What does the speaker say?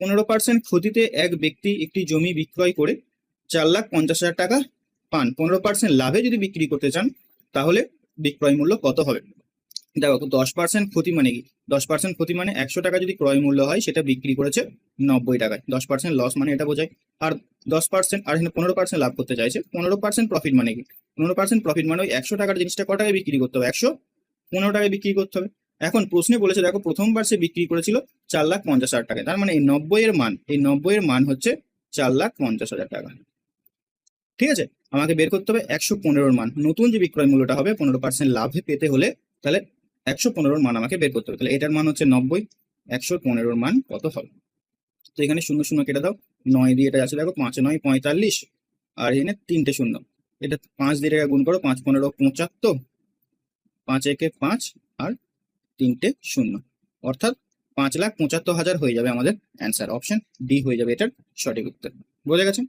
পনেরো পার্সেন্ট ক্ষতিতে এক ব্যক্তি একটি জমি বিক্রয় করে চার লাখ পঞ্চাশ হাজার টাকা পান। পনেরো পার্সেন্ট লাভে যদি বিক্রি করতে চান, তাহলে বিক্রয় মূল্য কত হবে? দেখো দশ পার্সেন্ট ক্ষতি মানে কি? দশ পার্সেন্ট ক্ষতি মানে একশো টাকা যদি ক্রয় মূল্য হয়, সেটা বিক্রি করেছে নব্বই টাকায়। দশ পার্সেন্ট লস মানে এটা বোঝায়। আর দশ পার্সেন্ট আর এখানে পনেরো পার্সেন্ট লাভ করতে চাইছে, পনেরো পার্সেন্ট প্রফিট মানে কি? পনেরো পার্সেন্ট প্রফিট মানে ওই একশো টাকার জিনিসটা ক টাকায় বিক্রি করতে হবে? একশো পনেরো টাকায় বিক্রি করতে হবে। এখন প্রশ্নে বলেছে, দেখো, প্রথমবার সে বিক্রি করেছিল চার লাখ পঞ্চাশ হাজার টাকা। তার মানে এই নব্বই এর মান, এই নব্বই এর মান হচ্ছে চার লাখ পঞ্চাশ হাজার টাকা। ঠিক আছে? আমাকে বের করতে হবে একশো পনেরোর মান। নতুন যে বিক্রয় মূল্যটা হবে, পনেরো পার্সেন্ট লাভে পেতে হলে তাহলে একশো পনেরোর মান আমাকে বের করতে হবে। তাহলে এটার মান হচ্ছে নব্বই, একশো পনেরোর মান কত হবে? তো এখানে শূন্য শূন্য কেটে দাও। নয় দিয়ে এটা আছে দেখো পাঁচ নয়, পঁয়তাল্লিশ। আর এখানে তিনটে শূন্য। এটা পাঁচ দিয়ে এটা গুণ করো, পাঁচ পনেরো পঁচাত্তর। পাঁচ একে পাঁচ আর তিনটে শূন্য। অর্থাৎ পাঁচ লাখ পঁচাত্তর হাজার হয়ে যাবে আমাদের অ্যান্সার অপশন ডি হয়ে যাবে এটার সঠিক উত্তর। বোঝা গেছে?